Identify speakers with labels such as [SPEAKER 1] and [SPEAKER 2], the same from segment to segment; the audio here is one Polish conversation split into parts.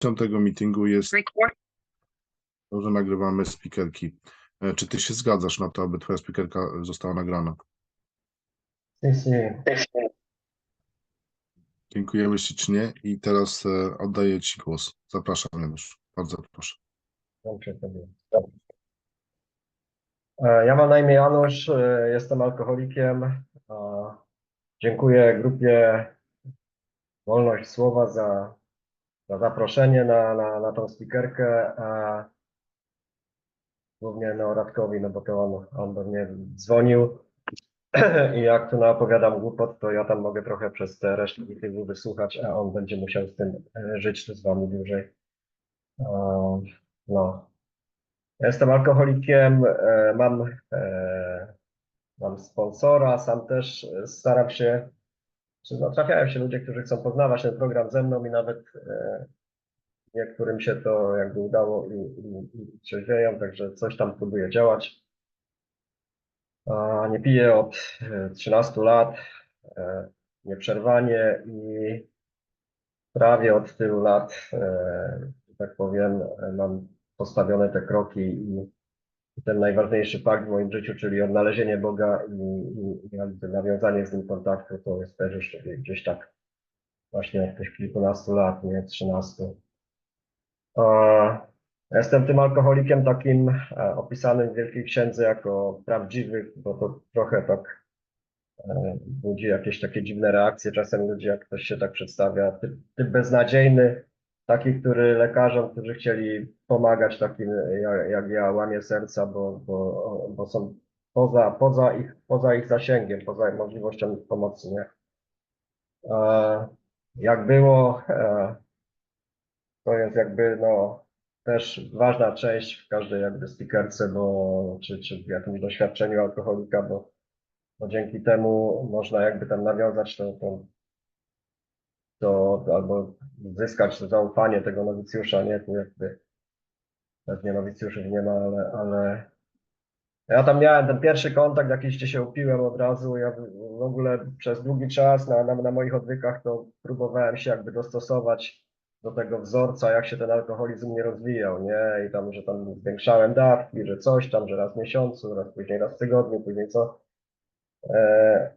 [SPEAKER 1] tego meetingu jest to, że nagrywamy speakerki. E, Czy ty się zgadzasz na to, aby twoja speakerka została nagrana? Dziękujemy ślicznie i teraz e, oddaję ci głos. Zapraszam, Janusz. Bardzo proszę.
[SPEAKER 2] E, Ja mam na imię Janusz, jestem alkoholikiem. Dziękuję grupie Wolność Słowa za, za zaproszenie na, na, na tą spikerkę. e, Głównie no, Radkowi, no bo to on, on do mnie dzwonił. I jak tu naopowiadam głupot, to ja tam mogę trochę przez te resztę meetingu wysłuchać, a on będzie musiał z tym e, żyć z wami dłużej. No. Jestem alkoholikiem, e, mam, e, mam sponsora, sam też staram się, no, trafiają się ludzie, którzy chcą poznawać ten program ze mną i nawet e, niektórym się to jakby udało i, i, i trzeźwieją, także coś tam próbuję działać. A, Nie piję od e, 13 lat, e, nieprzerwanie i prawie od tylu lat, e, tak powiem, e, mam postawione te kroki i ten najważniejszy fakt w moim życiu, czyli odnalezienie Boga i, i, i nawiązanie z nim kontaktu, to jest też jeszcze gdzieś tak właśnie tych kilkunastu lat, nie, trzynastu. Jestem tym alkoholikiem takim e, opisanym w Wielkiej Księdze jako prawdziwy, bo to trochę tak e, budzi jakieś takie dziwne reakcje czasem ludzi, jak ktoś się tak przedstawia, typ, typ beznadziejny, taki, który lekarzom, którzy chcieli pomagać takim jak, jak ja, łamie serca, bo, bo, bo są poza, poza, ich, poza ich zasięgiem, poza możliwością pomocy, nie? E, jak było, e, to jest jakby, no, też ważna część w każdej jakby speakerce, bo, czy, czy w jakimś doświadczeniu alkoholika, bo, bo dzięki temu można jakby tam nawiązać tą, tą to albo zyskać zaufanie tego nowicjusza, nie? Tu jakby pewnie nowicjuszów nie ma, ale, ale ja tam miałem ten pierwszy kontakt, jakiś gdzie się upiłem od razu. Ja w w ogóle przez długi czas na, na, na moich odwykach to próbowałem się jakby dostosować do tego wzorca, jak się ten alkoholizm nie rozwijał, nie? I tam, że tam zwiększałem dawki, że coś tam, że raz w miesiącu, raz później raz w tygodniu, później co. E,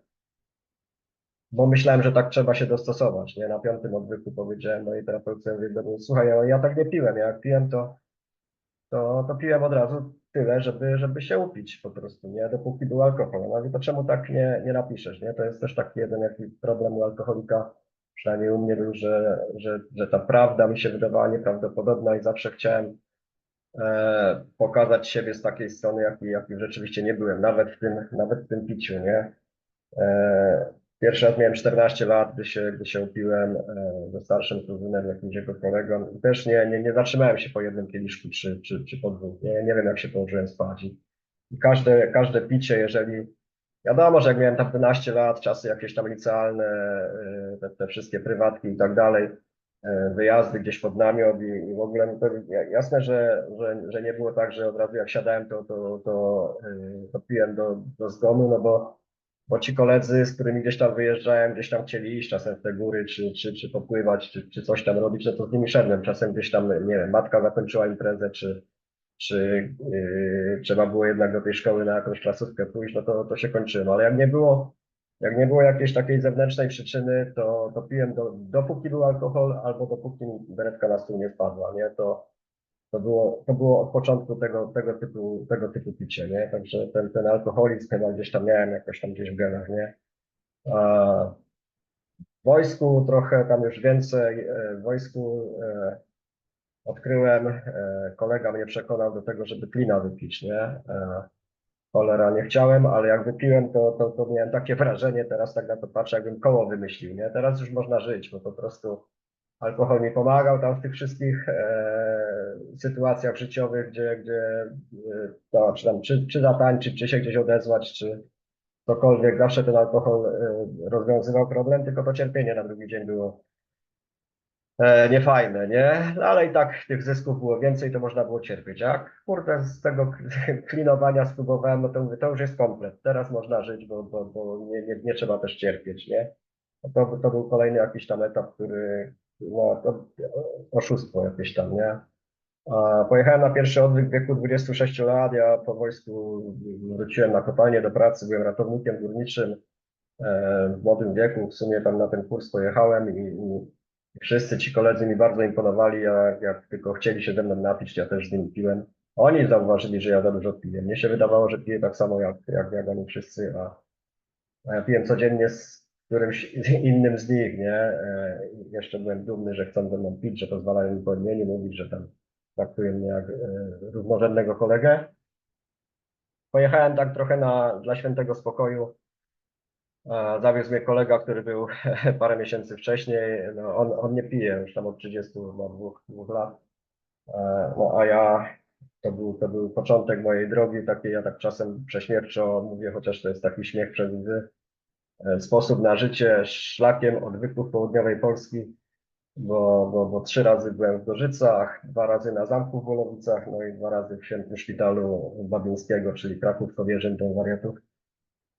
[SPEAKER 2] bo myślałem, że tak trzeba się dostosować, nie? Na piątym odwyku powiedziałem mojej terapeutce, mówię do niej, słuchaj, ja, ja tak nie piłem, ja jak piłem, to, to, to piłem od razu tyle, żeby, żeby się upić po prostu, nie? Dopóki był alkohol. No i to czemu tak nie, nie napiszesz, nie? To jest też taki jeden jaki problem u alkoholika, przynajmniej u mnie był, że, że, że ta prawda mi się wydawała nieprawdopodobna i zawsze chciałem e, pokazać siebie z takiej strony, jakiej, jakiej rzeczywiście nie byłem, nawet w tym, nawet w tym piciu, nie? E, Pierwszy raz miałem 14 lat, gdy się, gdy się upiłem e, ze starszym kuzynem, jakimś jego kolegą. I też nie, nie, nie zatrzymałem się po jednym kieliszku czy, czy, czy po dwóch. Nie, nie wiem, jak się położyłem spać. I każde, każde picie, jeżeli. Wiadomo, że jak miałem tam 12 lat, czasy jakieś tam licealne, e, te, te wszystkie prywatki i tak dalej, e, wyjazdy gdzieś pod namiot i, i w ogóle no to jasne, że, że, że nie było tak, że od razu jak siadałem, to, to, to, to piłem do, do zgonu, no bo bo ci koledzy, z którymi gdzieś tam wyjeżdżałem, gdzieś tam chcieli iść czasem w te góry, czy, czy, czy popływać, czy, czy coś tam robić, no to z nimi szedłem. Czasem gdzieś tam, nie wiem, matka zakończyła imprezę, czy, czy yy, trzeba było jednak do tej szkoły na jakąś klasówkę pójść, no to, to się kończyło. Ale jak nie było, jak nie było jakiejś takiej zewnętrznej przyczyny, to, to piłem do, dopóki był alkohol, albo dopóki beretka na stół nie spadła, nie? To, to było, to było od początku tego, tego typu, tego typu picie, nie? Także ten, ten alkoholizm chyba gdzieś tam miałem jakoś tam gdzieś w genach, nie? A w wojsku trochę tam już więcej, e, w wojsku e, odkryłem, e, kolega mnie przekonał do tego, żeby klina wypić, nie? E, Cholera, nie chciałem, ale jak wypiłem, to, to, to miałem takie wrażenie, teraz tak na to patrzę, jakbym koło wymyślił, nie? Teraz już można żyć, bo po prostu alkohol mi pomagał tam w tych wszystkich e, sytuacjach życiowych, gdzie, gdzie e, to, czy, tam, czy, czy zatańczyć, czy się gdzieś odezwać, czy cokolwiek, zawsze ten alkohol e, rozwiązywał problem, tylko to cierpienie na drugi dzień było e, niefajne, nie? No, ale i tak tych zysków było więcej, to można było cierpieć. Jak kurde z tego klinowania spróbowałem, no to mówię, to już jest komplet. Teraz można żyć, bo, bo, bo nie, nie, nie trzeba też cierpieć, nie? No To, to był kolejny jakiś tam etap, który, no, to oszustwo jakieś tam, nie? Pojechałem na pierwszy odwyk w wieku 26 lat. Ja po wojsku wróciłem na kopalnię do pracy, byłem ratownikiem górniczym e, w młodym wieku. W sumie tam na ten kurs pojechałem i, i wszyscy ci koledzy mi bardzo imponowali. Jak, tylko chcieli się ze mną napić, ja też z nimi piłem. Oni zauważyli, że ja za dużo piję. Mnie się wydawało, że piję tak samo jak, jak, jak oni wszyscy, a, a ja piłem codziennie z którymś innym z nich, nie? E, Jeszcze byłem dumny, że chcą ze mną pić, że pozwalają mi po imieniu mówić, że tam traktuje mnie jak e, równorzędnego kolegę. Pojechałem tak trochę na, dla świętego spokoju. Zawiózł mnie kolega, który był parę miesięcy wcześniej. No, on, on nie pije już tam od 32 dwóch lat. E, No a ja, to był, to był początek mojej drogi, takiej ja tak czasem prześmiewczo mówię, chociaż to jest taki śmiech przez łzy. E, Sposób na życie szlakiem odwyków południowej Polski bo, bo, bo trzy razy byłem w Gorzycach, dwa razy na Zamku w Wolowicach, no i dwa razy w Świętym Szpitalu Babińskiego, czyli Kraków, Kowierzyn do wariatów.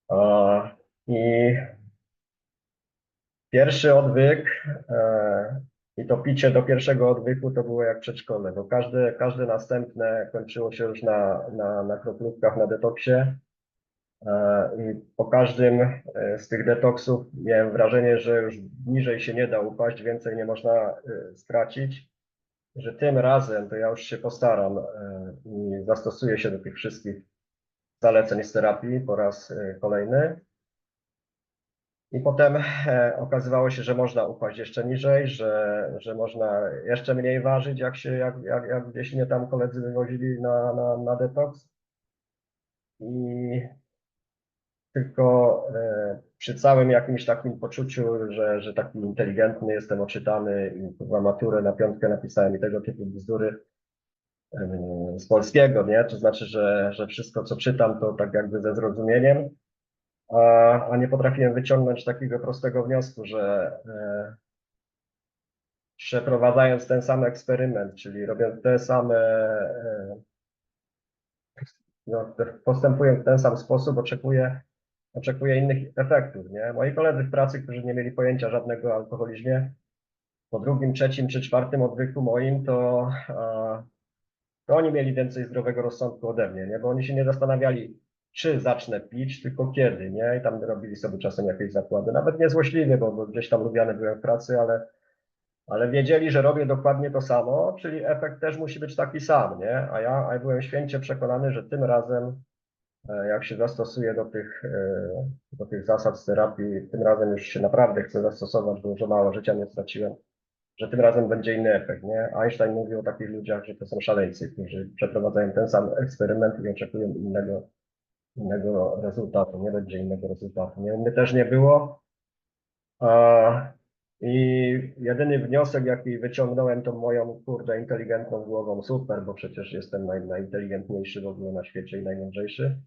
[SPEAKER 2] A, I pierwszy odwyk e, i to picie do pierwszego odwyku to było jak przedszkole, bo każde, każde następne kończyło się już na, na, na kroplówkach, na detoksie. E, I po każdym e, z tych detoksów miałem wrażenie, że już niżej się nie da upaść, więcej nie można e, stracić, że tym razem to ja już się postaram i zastosuję się do tych wszystkich zaleceń z terapii po raz kolejny. I potem okazywało się, że można upaść jeszcze niżej, że, że można jeszcze mniej ważyć, jak się, jak, jak, jak gdzieś mnie tam koledzy wywozili na, na, na detoks. I tylko e, przy całym jakimś takim poczuciu, że, że taki inteligentny jestem, oczytany i chyba maturę na piątkę napisałem i tego typu bzdury e, z polskiego, nie? To znaczy, że, że wszystko, co czytam, to tak jakby ze zrozumieniem, a, a nie potrafiłem wyciągnąć takiego prostego wniosku, że e, przeprowadzając ten sam eksperyment, czyli robiąc te same e, no, postępując w ten sam sposób, oczekuję, oczekuję innych efektów. Nie? Moi koledzy w pracy, którzy nie mieli pojęcia żadnego o alkoholizmie, po drugim, trzecim czy czwartym odwyku moim, to, to oni mieli więcej zdrowego rozsądku ode mnie, nie? bo oni się nie zastanawiali, czy zacznę pić, tylko kiedy, nie? I tam robili sobie czasem jakieś zakłady, nawet niezłośliwie, bo, bo gdzieś tam lubiany byłem w pracy, ale, ale wiedzieli, że robię dokładnie to samo, czyli efekt też musi być taki sam, nie? A ja, a ja byłem święcie przekonany, że tym razem, jak się zastosuję do tych, e, do tych zasad z terapii, tym razem już się naprawdę chcę zastosować, bo już mało życia nie straciłem, że tym razem będzie inny efekt, nie? Einstein mówił o takich ludziach, że to są szaleńcy, którzy przeprowadzają ten sam eksperyment i oczekują innego, innego rezultatu, nie będzie innego rezultatu, nie? Mnie też nie było. I jedyny wniosek, jaki wyciągnąłem, tą moją, kurde, inteligentną głową, super, bo przecież jestem naj, najinteligentniejszy w ogóle na świecie i najmądrzejszy.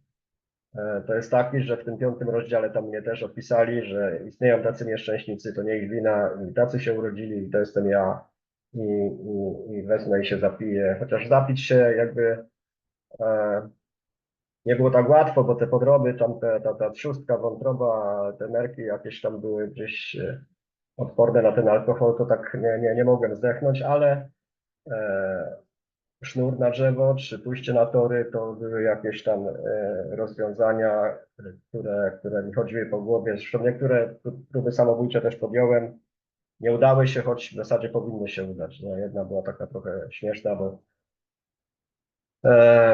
[SPEAKER 2] E, To jest taki, że w tym piątym rozdziale tam mnie też opisali, że istnieją tacy nieszczęśnicy, to nie ich wina, tacy się urodzili i to jestem ja i, i, i wezmę i się zapiję. Chociaż zapić się jakby e, nie było tak łatwo, bo te podroby, tam te, ta, ta trzustka, wątroba, te nerki jakieś tam były gdzieś e, odporne na ten alkohol, to tak nie, nie, nie mogłem zdechnąć, ale e, sznur na drzewo czy pójście na tory to były jakieś tam e, rozwiązania, które, które mi chodziły po głowie. Zresztą niektóre pró- próby samobójcze też podjąłem. Nie udały się, choć w zasadzie powinny się udać. Nie? Jedna była taka trochę śmieszna, bo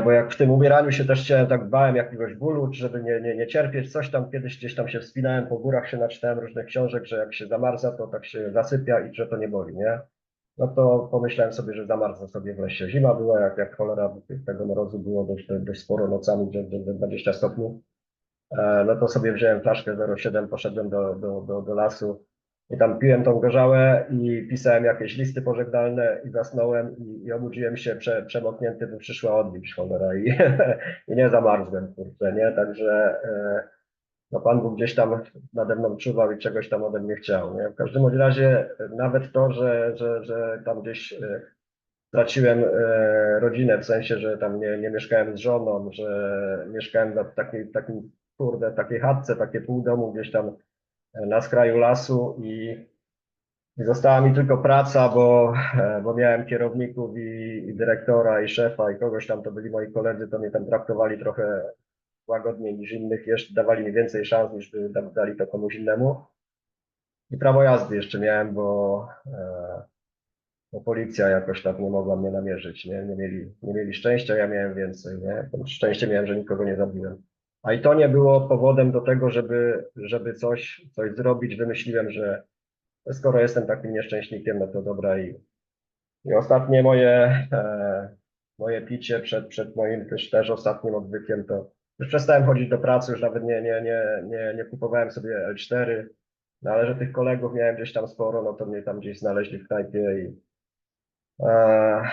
[SPEAKER 2] bo jak w tym umieraniu się też chciałem, tak bałem jakiegoś bólu, żeby nie, nie, nie cierpieć, coś tam kiedyś gdzieś tam się wspinałem po górach, się naczytałem różnych książek, że jak się zamarza, to tak się zasypia i że to nie boli, nie? No to pomyślałem sobie, że zamarznę sobie w lesie. Zima była, jak, jak cholera, tego mrozu było dość, dość sporo nocami, gdzie, gdzie 20 stopni. E, no to sobie wziąłem flaszkę 0,7, poszedłem do, do, do, do lasu i tam piłem tą gorzałę i pisałem jakieś listy pożegnalne i zasnąłem i, i obudziłem się prze, przemoknięty, by przyszła odbić cholera i, i nie zamarzłem, kurczę, nie? Także e, no Pan Bóg gdzieś tam nade mną czuwał i czegoś tam ode mnie chciał, nie? W każdym razie e, nawet to, że, że, że tam gdzieś e, straciłem e, rodzinę, w sensie, że tam nie, nie mieszkałem z żoną, że mieszkałem na takiej, takim, kurde, takiej chatce, takie pół domu gdzieś tam na skraju lasu i została mi tylko praca, bo, e, bo miałem kierowników i, i dyrektora, i szefa, i kogoś tam, to byli moi koledzy, to mnie tam traktowali trochę łagodniej niż innych, jeszcze dawali mi więcej szans, niż by da- dali to komuś innemu. I prawo jazdy jeszcze miałem, bo, e, bo policja jakoś tak nie mogła mnie namierzyć, nie? Nie mieli, nie mieli szczęścia, ja miałem więcej, nie? Szczęście miałem, że nikogo nie zabiłem. A i to nie było powodem do tego, żeby, żeby coś, coś zrobić. Wymyśliłem, że skoro jestem takim nieszczęśnikiem, no to dobra i, i ostatnie moje, e, moje picie przed, przed moim też, też ostatnim odwykiem, to już przestałem chodzić do pracy, już nawet nie, nie, nie, nie, nie kupowałem sobie L4, no ale że tych kolegów miałem gdzieś tam sporo, no to mnie tam gdzieś znaleźli w knajpie i e,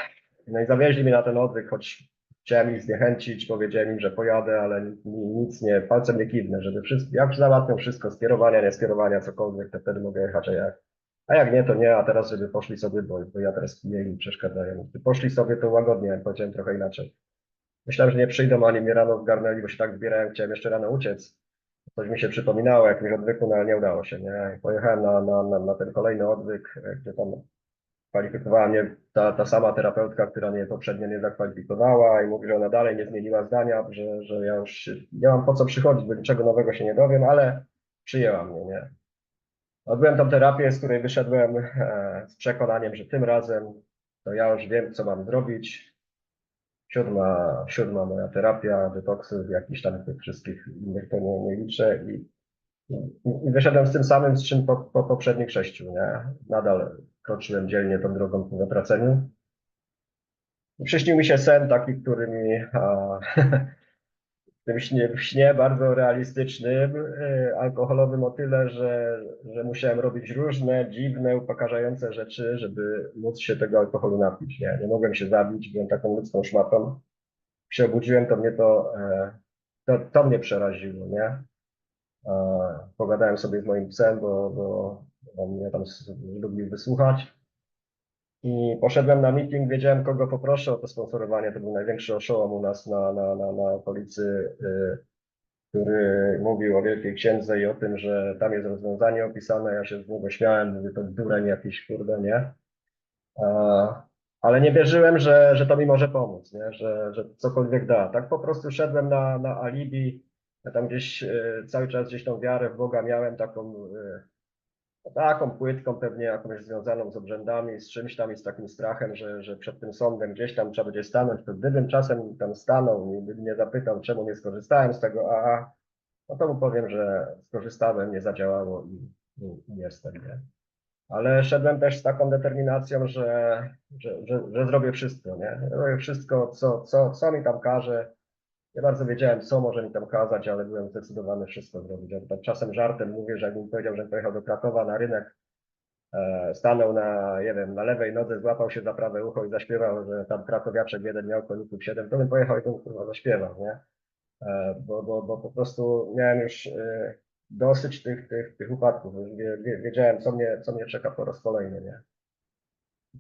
[SPEAKER 2] no i zawieźli mnie na ten odwyk, choć chciałem ich zniechęcić, powiedziałem im, że pojadę, ale ni- nic nie, palcem nie kiwnę, żeby wszystko, jak załatwią wszystko, skierowania, nie skierowania, cokolwiek, to wtedy mogę jechać, a jak, a jak nie, to nie, a teraz żeby poszli sobie, bo, bo ja teraz nie im przeszkadzają. Gdyby poszli sobie, to łagodnie, powiedziałem trochę inaczej. Myślałem, że nie przyjdą, ani mnie rano zgarnęli, bo się tak zbierałem, chciałem jeszcze rano uciec. Coś mi się przypominało, jakimś odwyku, no ale nie udało się, nie. Pojechałem na, na, na, na ten kolejny odwyk, e, gdzie tam kwalifikowała mnie ta, ta sama terapeutka, która mnie poprzednio nie zakwalifikowała i mówi, że ona dalej nie zmieniła zdania, że, że ja już nie mam po co przychodzić, bo niczego nowego się nie dowiem, ale przyjęła mnie, nie. Odbyłem tą terapię, z której wyszedłem e, z przekonaniem, że tym razem to ja już wiem, co mam zrobić. Siódma, siódma moja terapia, detoksy, jakichś tam tych wszystkich innych to nie, nie liczę i, wyszedłem z tym samym, z czym po, po poprzednich sześciu, nie? Nadal kroczyłem dzielnie tą drogą ku zatraceniu. I Przyśnił mi się sen taki, który mi a, tym śnie, w śnie bardzo realistycznym, y, alkoholowym o tyle, że, że musiałem robić różne dziwne, upokarzające rzeczy, żeby móc się tego alkoholu napić. Nie, nie mogłem się zabić, byłem taką ludzką szmatą. Się obudziłem, to mnie to, e, to, to mnie przeraziło, nie? E, Pogadałem sobie z moim psem, bo, bo mnie tam lubił wysłuchać. I poszedłem na meeting, wiedziałem kogo poproszę o to sponsorowanie. To był największy oszołom u nas na, na, na, na okolicy, y, który mówił o Wielkiej Księdze i o tym, że tam jest rozwiązanie opisane. Ja się z niego śmiałem, mówię, to dureń jakiś, kurde, nie? A, ale nie wierzyłem, że, że to mi może pomóc, nie? Że, że cokolwiek da. Tak po prostu szedłem na, na alibi. Ja tam gdzieś y, cały czas gdzieś tą wiarę w Boga miałem taką y, taką płytką pewnie jakąś związaną z obrzędami, z czymś tam i z takim strachem, że, że przed tym sądem gdzieś tam trzeba będzie stanąć, to gdybym czasem tam stanął i mnie zapytał, czemu nie skorzystałem z tego AA, no to mu powiem, że skorzystałem, nie zadziałało i, i, i jestem, nie? Ale szedłem też z taką determinacją, że, że, że, że zrobię wszystko, nie? Zrobię wszystko, co, co, co mi tam każe. Nie bardzo wiedziałem, co może mi tam kazać, ale byłem zdecydowany wszystko zrobić. Ja czasem żartem mówię, że jakbym powiedział, że pojechał do Krakowa na rynek, e, stanął na, nie wiem, na lewej nodze, złapał się za prawe ucho i zaśpiewał, że tam krakowiaczek jeden miał koników siedem, to bym pojechał i bym kurwa zaśpiewał, nie? E, bo, bo, bo po prostu miałem już e, dosyć tych, tych, tych upadków. Wiedziałem, co mnie, co mnie czeka po raz kolejny, nie?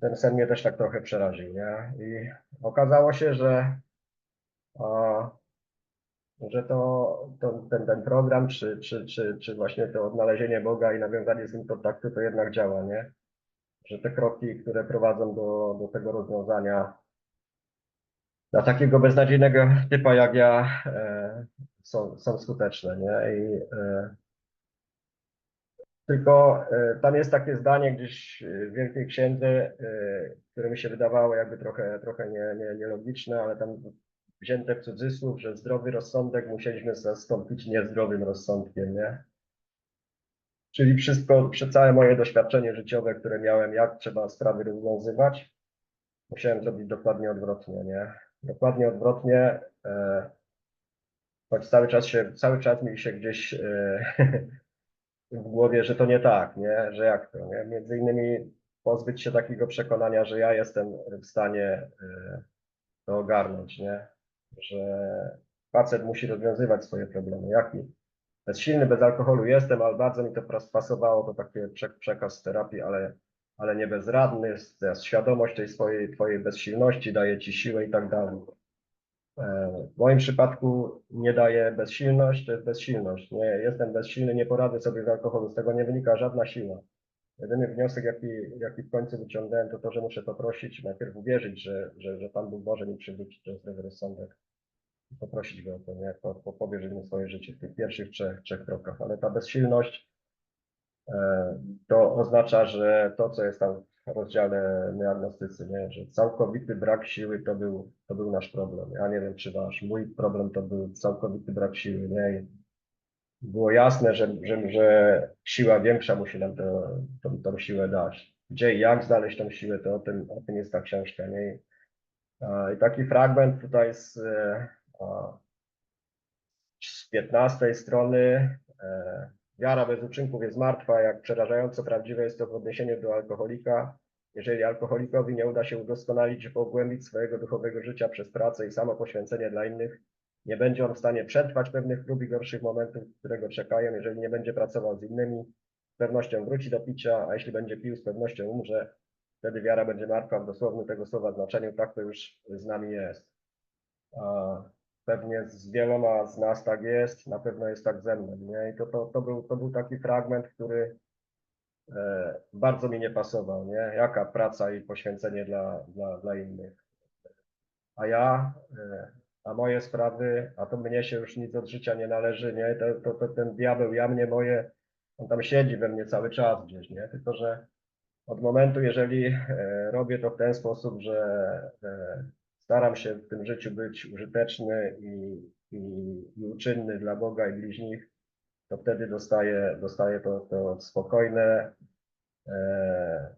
[SPEAKER 2] Ten sen mnie też tak trochę przeraził, nie? I okazało się, że że to, to ten, ten program, czy, czy, czy, czy właśnie to odnalezienie Boga i nawiązanie z nim kontaktu, to jednak działa, nie? Że te kroki, które prowadzą do, do tego rozwiązania dla takiego beznadziejnego typa jak ja, e, są, są skuteczne, nie? I, e, tylko e, tam jest takie zdanie gdzieś w Wielkiej Księdze, e, które mi się wydawało jakby trochę, trochę nie, nie, nielogiczne, ale tam wzięte w cudzysłów, że zdrowy rozsądek musieliśmy zastąpić niezdrowym rozsądkiem, nie? Czyli wszystko, przez całe moje doświadczenie życiowe, które miałem, jak trzeba sprawy rozwiązywać, musiałem zrobić dokładnie odwrotnie, nie? Dokładnie odwrotnie, e, choć cały czas się, cały czas mi się gdzieś e, w głowie, że to nie tak, nie? Że jak to, nie? Między innymi pozbyć się takiego przekonania, że ja jestem w stanie e, to ogarnąć, nie? Że facet musi rozwiązywać swoje problemy. Jaki? Bezsilny, bez alkoholu jestem, ale bardzo mi to pasowało, to taki prze- przekaz terapii, ale, ale nie bezradny, świadomość tej swojej, twojej bezsilności daje ci siłę i tak dalej. E, W moim przypadku nie daje bezsilność, to jest bezsilność. Nie, jestem bezsilny, nie poradzę sobie z alkoholu, z tego nie wynika żadna siła. Jedyny wniosek, jaki, jaki w końcu wyciągnąłem, to to, że muszę poprosić, najpierw uwierzyć, że, że, że Pan Bóg może mi przywrócić ten zdrowy rozsądek. Poprosić Go o to? Po, po, powierzyć mu swoje życie w tych pierwszych trzech, trzech krokach. Ale ta bezsilność e, to oznacza, że to, co jest tam w rozdziale neagnostycy, nie? że całkowity brak siły to był, to był nasz problem. Ja nie wiem, czy wasz, mój problem to był całkowity brak siły. Nie? I było jasne, że, że, że siła większa musi nam to, tą, tą siłę dać. Gdzie i jak znaleźć tą siłę, to o tym, o tym jest ta książka. Nie? I, taki fragment tutaj z, e, z 15 strony. E, wiara bez uczynków jest martwa, jak przerażająco prawdziwe jest to w odniesieniu do alkoholika. Jeżeli alkoholikowi nie uda się udoskonalić pogłębić swojego duchowego życia przez pracę i samo poświęcenie dla innych, nie będzie on w stanie przetrwać pewnych prób i gorszych momentów, które go czekają. Jeżeli nie będzie pracował z innymi, z pewnością wróci do picia, a jeśli będzie pił, z pewnością umrze. Wtedy wiara będzie martwa w dosłownym tego słowa znaczeniu. Tak to już z nami jest. Pewnie z wieloma z nas tak jest, na pewno jest tak ze mną. Nie? I to, to, to, był, to był taki fragment, który e, bardzo mi nie pasował. Nie? Jaka praca i poświęcenie dla, dla, dla innych. A ja, e, a moje sprawy, a to mnie się już nic od życia nie należy, nie? To, to, to ten diabeł, ja mnie moje, on tam siedzi we mnie cały czas gdzieś, nie? Tylko, że od momentu, jeżeli e, robię to w ten sposób, że e, staram się w tym życiu być użyteczny i, i, i uczynny dla Boga i bliźnich, to wtedy dostaję, dostaję to, to spokojne, e,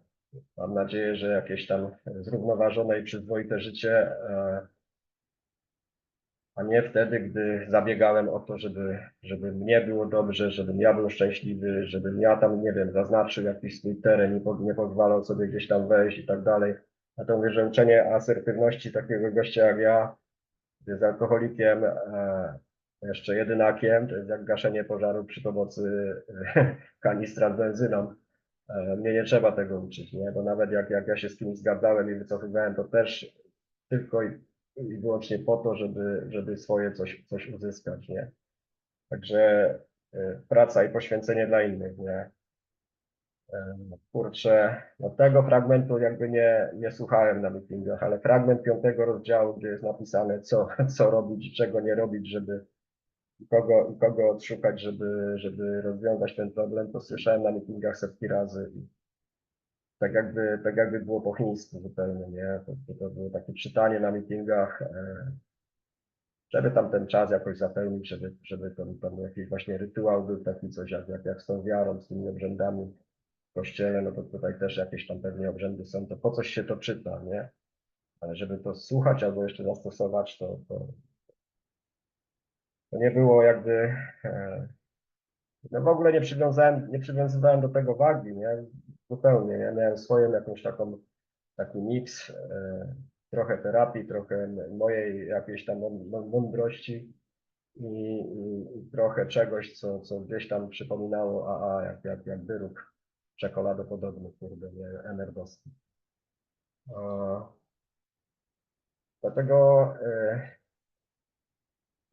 [SPEAKER 2] mam nadzieję, że jakieś tam zrównoważone i przyzwoite życie, e, a nie wtedy, gdy zabiegałem o to, żeby, żeby mnie było dobrze, żebym ja był szczęśliwy, żebym ja tam, nie wiem, zaznaczył jakiś swój teren, po- nie pozwalał sobie gdzieś tam wejść i tak dalej. A to mówię, że uczenie asertywności takiego gościa jak ja, z alkoholikiem, e, jeszcze jedynakiem, to jest jak gaszenie pożaru przy pomocy e, kanistra z benzyną. E, Mnie nie trzeba tego uczyć, nie? Bo nawet jak, jak ja się z kimś zgadzałem i wycofywałem, to też tylko i, i wyłącznie po to, żeby, żeby swoje coś, coś uzyskać, nie? Także praca i poświęcenie dla innych, nie? E, Kurczę, no tego fragmentu jakby nie, nie słuchałem na meetingach, ale fragment piątego rozdziału, gdzie jest napisane, co, co robić i czego nie robić, żeby kogo, kogo odszukać, żeby, żeby rozwiązać ten problem, to słyszałem na meetingach setki razy i tak jakby, tak jakby było po chińsku zupełnie, nie? To, to, to było takie czytanie na meetingach, e, żeby tam ten czas jakoś zapełnić, żeby, żeby tam, tam jakiś właśnie rytuał był taki coś jak, jak, jak z tą wiarą, z tymi obrzędami kościele, no to tutaj też jakieś tam pewnie obrzędy są, to po coś się to czyta, nie? Ale żeby to słuchać albo jeszcze zastosować, to, to, to nie było jakby. E, no w ogóle nie przywiązałem, nie przywiązywałem do tego wagi, nie? Zupełnie, nie? Miałem swoją jakąś taką, taki miks, e, trochę terapii, trochę mojej jakiejś tam mą- mą- mądrości i, i, i trochę czegoś, co, co gdzieś tam przypominało AA, jak, jak, jak wyrób czekoladopodobny, kurde, nie? Dlatego e,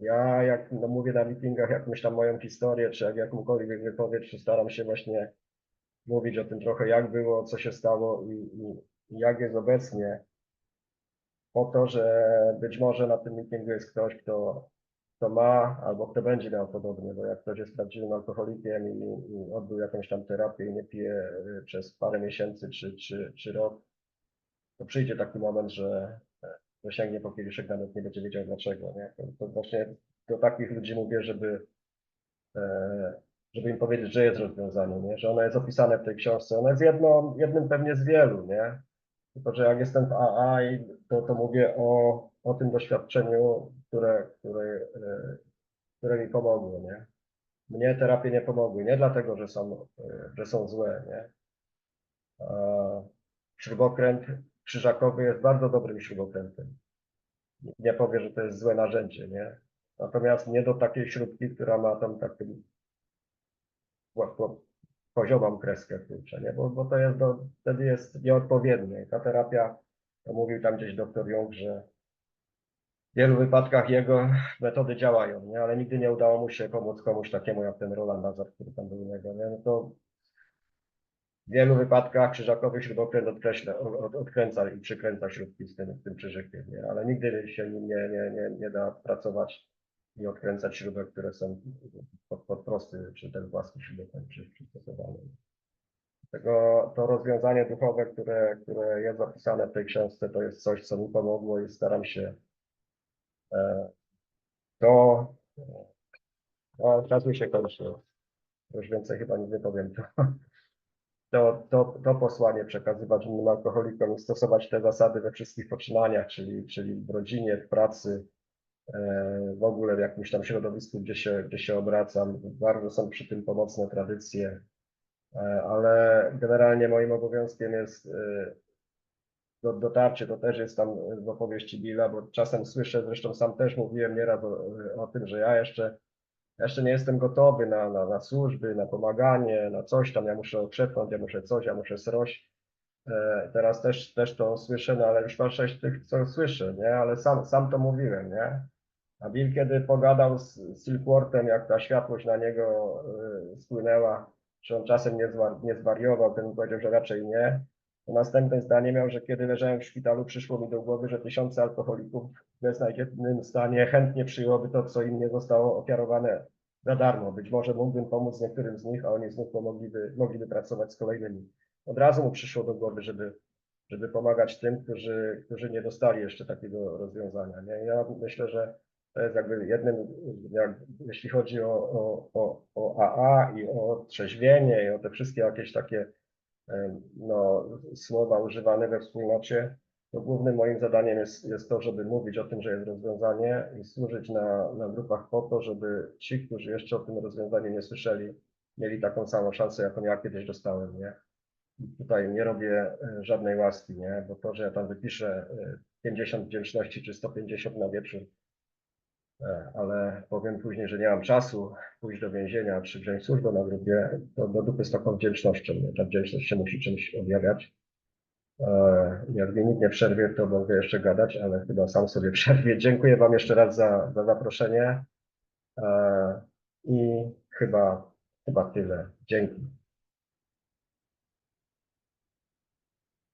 [SPEAKER 2] ja jak no mówię na meetingach jakąś tam moją historię, czy jak jakąkolwiek wypowiedź, to staram się właśnie mówić o tym trochę, jak było, co się stało i, i, i jak jest obecnie. Po to, że być może na tym meetingu jest ktoś, kto, kto ma albo kto będzie miał podobnie, bo jak ktoś jest prawdziwym alkoholikiem i, i odbył jakąś tam terapię i nie pije y, przez parę miesięcy czy, czy, czy rok, to przyjdzie taki moment, że że sięgnie po kieliszek, nawet nie będzie wiedział dlaczego, nie? To, to właśnie do takich ludzi mówię, żeby, e, żeby im powiedzieć, że jest rozwiązanie, nie? Że ono jest opisane w tej książce. Ono jest jedno, jednym pewnie z wielu, nie? Tylko, że jak jestem w AA, to, to mówię o, o tym doświadczeniu, które, które, e, które mi pomogło, nie? Mnie terapie nie pomogły, nie dlatego, że są, e, że są złe, nie? Śrubokręt krzyżakowy jest bardzo dobrym śrubokrętem. Nikt Nie powie, że to jest złe narzędzie, nie? Natomiast nie do takiej śrubki, która ma tam łatwo poziomą kreskę kurczę, nie? Bo, bo to jest do, wtedy jest nieodpowiednie. Ta terapia, to mówił tam gdzieś doktor Jung, że w wielu wypadkach jego metody działają, nie? Ale nigdy nie udało mu się pomóc komuś takiemu jak ten Roland Nazar, który tam był u niego, nie? No to w wielu wypadkach krzyżakowy śrubokręt odkreśla, od, odkręca i przykręca śrubki z tym, tym krzyżykiem, nie? ale nigdy się nim nie, nie, nie, nie da pracować i odkręcać śrubek, które są pod, pod prosty, czy ten płaski śrubokręt przy, przystosowany. Tego, to rozwiązanie duchowe, które, które jest zapisane w tej książce, to jest coś, co mi pomogło i staram się to, no, czas mi się kończy, już więcej chyba nie powiem, to, to, to, to posłanie przekazywać innym alkoholikom i stosować te zasady we wszystkich poczynaniach, czyli, czyli w rodzinie, w pracy, e, w ogóle w jakimś tam środowisku, gdzie się, gdzie się obracam. Bardzo są przy tym pomocne tradycje, e, ale generalnie moim obowiązkiem jest e, do, dotarcie, to też jest tam w opowieści Billa, bo czasem słyszę, zresztą sam też mówiłem nieraz o, o tym, że ja jeszcze, jeszcze nie jestem gotowy na, na, na służby, na pomaganie, na coś tam, ja muszę okrzepnąć, ja muszę coś, ja muszę srość. E, Teraz też, też to słyszę, no ale już ma sześć tych, co słyszę, nie? Ale sam, sam to mówiłem, nie? A Bill kiedy pogadał z, z Silkwortem, jak ta światłość na niego y, spłynęła, czy on czasem nie, zwar, nie zwariował, ten powiedział, że raczej nie. Następne zdanie miał, że kiedy leżałem w szpitalu, przyszło mi do głowy, że tysiące alkoholików w beznadziejnym stanie chętnie przyjęłoby to, co im nie zostało ofiarowane za darmo. Być może mógłbym pomóc niektórym z nich, a oni znów mogliby, mogliby pracować z kolejnymi. Od razu mu przyszło do głowy, żeby, żeby pomagać tym, którzy, którzy nie dostali jeszcze takiego rozwiązania. Nie? Ja myślę, że to jest jakby jednym, jak, jeśli chodzi o, o, o, o AA i o trzeźwienie i o te wszystkie jakieś takie no, słowa używane we wspólnocie, to głównym moim zadaniem jest, jest to, żeby mówić o tym, że jest rozwiązanie i służyć na, na grupach po to, żeby ci, którzy jeszcze o tym rozwiązaniu nie słyszeli, mieli taką samą szansę, jaką ja kiedyś dostałem, nie? Tutaj nie robię e, żadnej łaski, nie? Bo to, że ja tam wypiszę e, 50 wdzięczności czy 150 na wieczór, e, ale powiem później, że nie mam czasu pójść do więzienia czy wziąć służbę na grupie, to do dupy z taką wdzięcznością. Ta wdzięczność się musi czymś objawiać. E, Jak mnie nikt nie przerwie, to mogę jeszcze gadać, ale chyba sam sobie przerwie. Dziękuję Wam jeszcze raz za, za zaproszenie e, i chyba, chyba tyle. Dzięki.